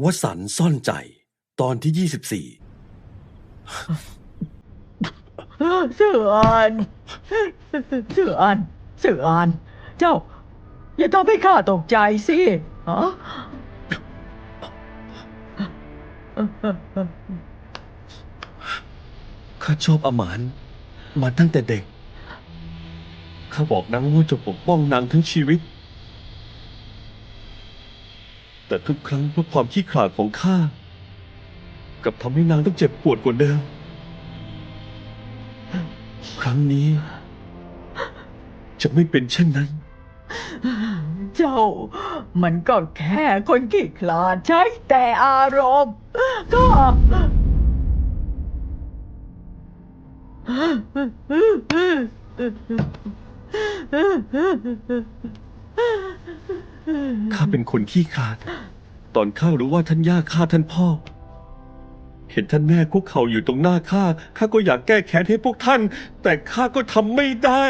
วสันต์ซ่อนใจ ตอนที่24เสืออันเสืออันเสืออันเจ้า อย่าทำให้ข้าตกใจสิฮะข้าชอบอาหมานมาตั้งแต่เด็ก ข้าบอกนางว่าจะปกป้องนางทั้งชีวิต แต่ ทุกครั้งเพราะความขี้ขลาดของข้ากับทำให้นางต้องเจ็บปวดกว่าเดิม ครั้งนี้ จะไม่เป็นเช่นนั้น เจ้า มันก็แค่คนขี้ขลาดใช้แต่อารมณ์ก็ ข้าเป็นคนขี้ขลาด ตอนข้ารู้ว่าท่านย่าฆ่าท่านพ่อ เห็นท่านแม่คุกเข่าอยู่ตรงหน้าข้า ข้าก็อยากแก้แค้นให้พวกท่าน แต่ข้าก็ทำไม่ได้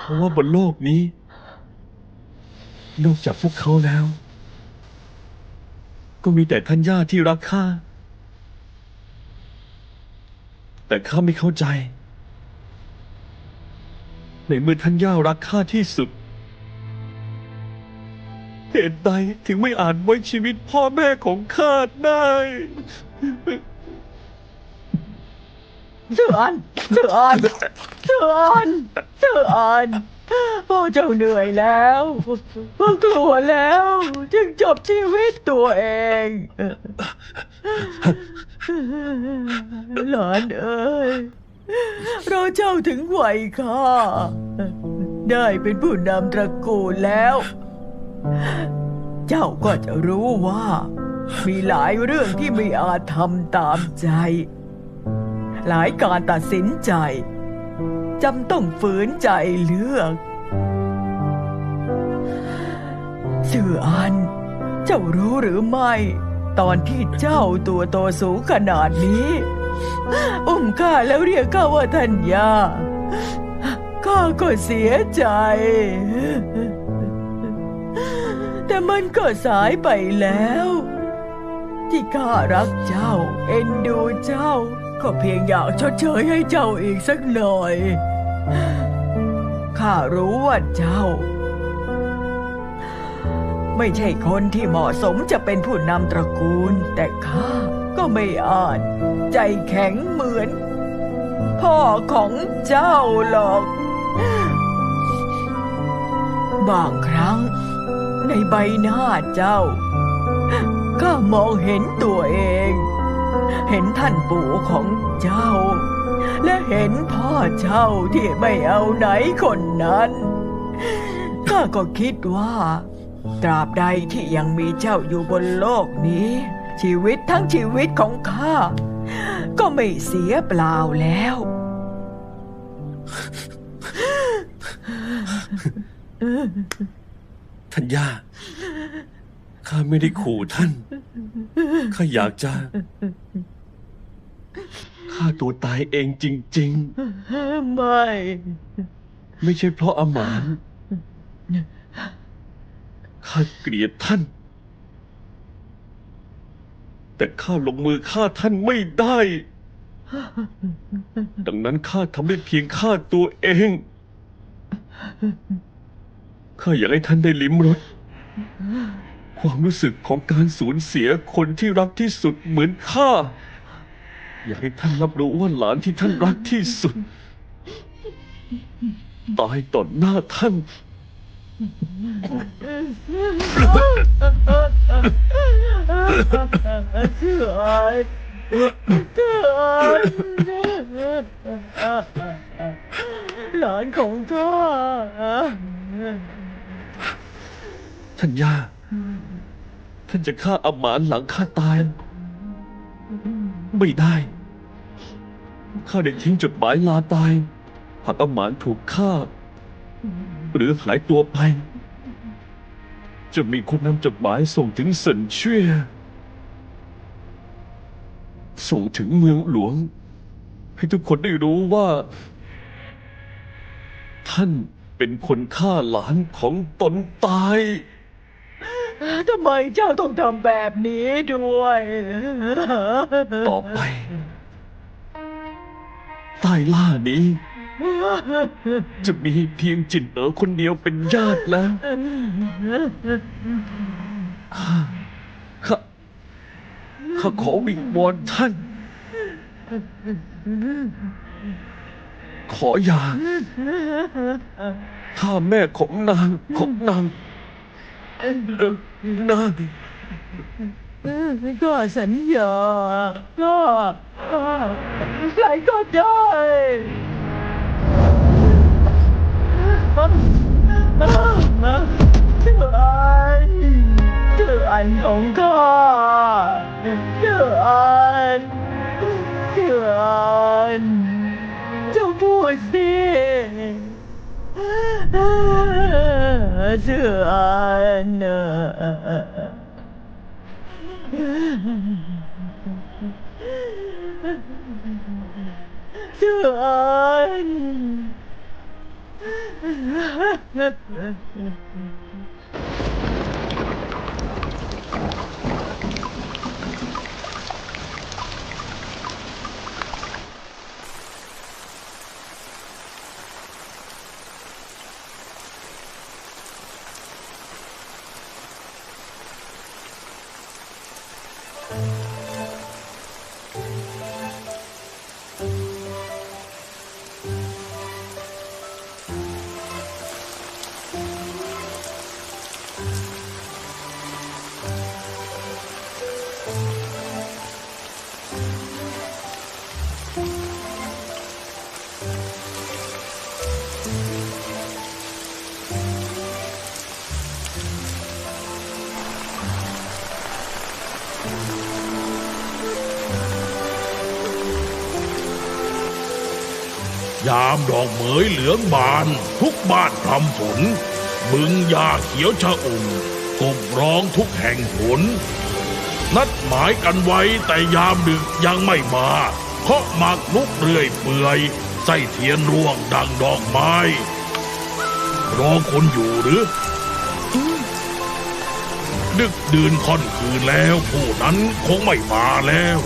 เพราะว่าบนโลกนี้ นอกจากพวกเขาแล้ว ก็มีแต่ท่านย่าที่รักข้า แต่ข้าไม่เข้าใจ ในเมื่อท่านย่ารักข้าที่สุด เหตุใดถึงไม่อ่าจไว้ชีวิตพ่อแม่ของข้าได้ เสืออันเสืออันเสืออันเสืออันพ่อเจ้าเหนื่อยแล้วพ่อกลัวแล้ว จึงจบชีวิตตัวเอง หลานเอ้ยเราเจ้าถึงวัยข้าได้เป็นผู้นำตระกูลแล้ว เจ้าก็จะรู้ว่า มีหลายเรื่องที่ไม่อาจทำตามใจ หลายการตัดสินใจจำต้องฝืนใจเลือกเสื่ออัน เจ้ารู้หรือไม่ ตอนที่เจ้าตัวโตสูงขนาดนี้ อุ้มข้าแล้วเรียกข้าว่าท่านยาข้าก็เสียใจ แต่มันก็สายไปแล้ว ที่ข้ารักเจ้า เอ็นดูเจ้า ก็เพียงอยากชดเชยให้เจ้าอีกสักหน่อยข้ารู้ว่าเจ้า ไม่ใช่คนที่เหมาะสมจะเป็นผู้นำตระกูล แต่ข้าก็ไม่อาจ ใจแข็งเหมือน พ่อของเจ้าหรอก บางครั้ง ในใบหน้าเจ้า ข้ามองเห็นตัวเอง เห็นท่านปู่ของเจ้า และเห็นพ่อเจ้าที่ไม่เอาไหนคนนั้น ข้าก็คิดว่า ตราบใดที่ยังมีเจ้าอยู่บนโลกนี้ ชีวิตทั้งชีวิตของข้า ก็ไม่เสียเปล่าแล้ว ท่านย่า ข้าไม่ได้ขู่ท่าน ข้าอยากจะฆ่าตัวตายเองจริง ไม่ ๆ ไม่ใช่เพราะอาหมานข้าเกลียดท่าน แต่ข้าลงมือฆ่าท่านไม่ได้ ดังนั้นข้าทำได้เพียงฆ่าตัวเอง ข้าอยากให้ท่านได้ลิ้มรสความรู้สึกของการสูญเสียคนที่รักที่สุดเหมือนข้า อยากให้ท่านรับรู้ว่าหลานที่ท่านรักที่สุด ตายต่อหน้าท่านชื่อเชื่อหลานของข้า ท่านย่า ท่านจะฆ่าอาหมานหลังข้าตาย ไม่ได้ ข้าได้ทิ้งจดหมายลาตาย หากอาหมานถูกฆ่า หรือหายตัวไป จะมีคนนำจดหมายส่งถึงเซินเชื่อส่งถึงเมืองหลวง ให้ทุกคนได้รู้ว่า ท่านเป็นคนฆ่าหลานของตนตาย ทำไมเจ้าต้องทำแบบนี้ด้วย ต่อไป ใต้ล่านี้ จะมีเพียงจินเอ๋อคนเดียวเป็นญาติแล้วข้าข้าข้าขอวิงวอนท่าน ขออย่าถ้าแม่ของนางของนาง เอ่อนางก็สัญญาก็ เชื่ ยามดอกเหมยเหลืองบาน ทุกบ้านทำฝน บึงยาเขียวชะอุ่มกบร้องทุกแห่งผล นัดหมายกันไว้แต่ยามดึกยังไม่มาเพราะหมากลุกเรื่อยเปื่อยไส้เทียนร่วงดังดอกไม้ รอคนอยู่หรือ ดึกดื่นค่อนคืนแล้ว ผู้นั้นคงไม่มาแล้ว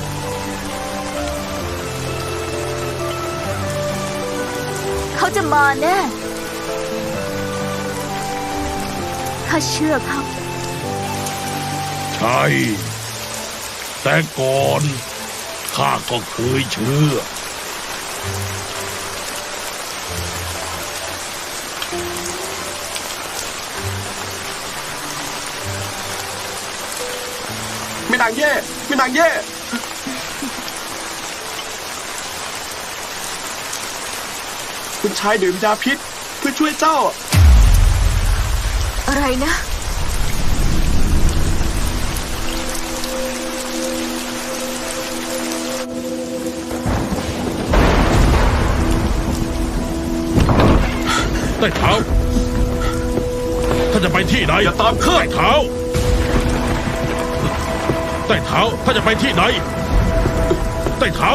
เขาจะมาแน่ข้าเชื่อเขาใช่ แต่ก่อนข้าก็เคยเชื่อ ไม่นางเย่ไม่นางเย่ คุณชายดื่มยาพิษเพื่อช่วยเจ้า อะไรนะ ใต้เท้าท่านจะไปที่ไหนอย่าตามข้าใต้เท้าใต้เท้าท่านจะไปที่ไหนใต้เท้า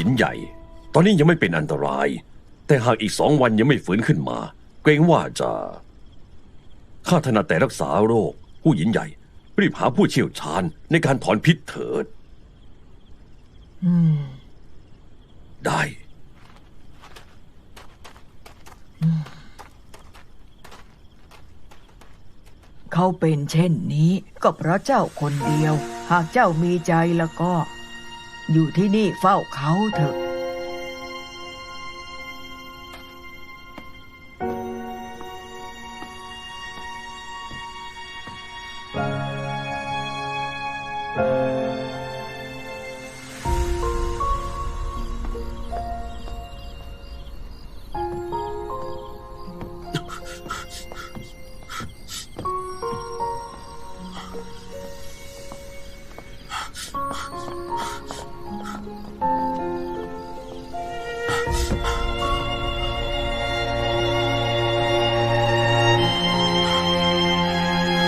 หูหยินใหญ่ ตอนนี้ยังไม่เป็นอันตราย แต่หากอีกสองวันยังไม่ฟื้นขึ้นมา เกรงว่าจะข้าถนัดแต่รักษาโรค ผู้หญินใหญ่ รีบหาผู้เชี่ยวชาญในการถอนพิษเถิดได้ เขาเป็นเช่นนี้ก็เพราะเจ้าคนเดียว หากเจ้ามีใจแล้วก็ อยู่ที่นี่เฝ้าเขาเถอะ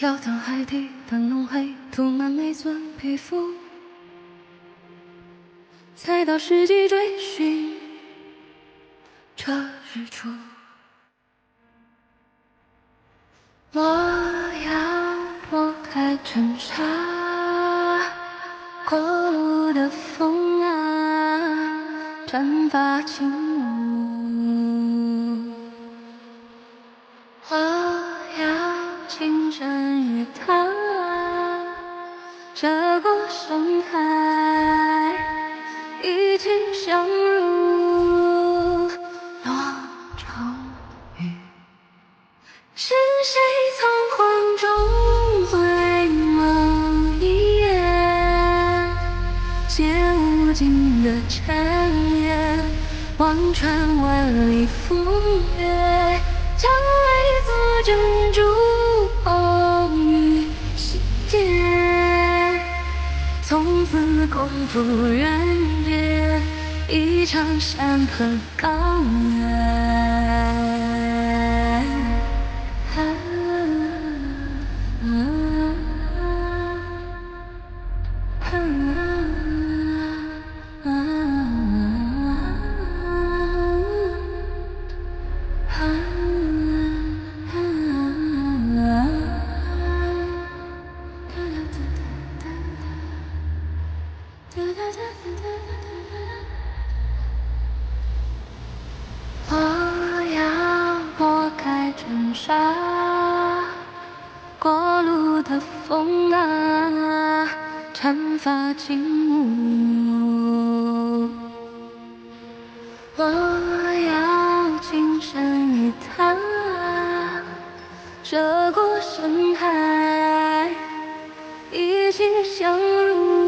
要当海底的浓黑涂满每寸皮肤，才到世纪追寻这日出。我要拨开尘沙，过路的风啊，绽放轻是谁仓皇中回眸一眼，写无尽的缠绵，望穿万里风月，将为作珍珠红于心间。从此共赴远别，一场山河高原。我要拨开尘沙，过路的风啊，长发轻舞。我要情深于他，涉过深海，一起相濡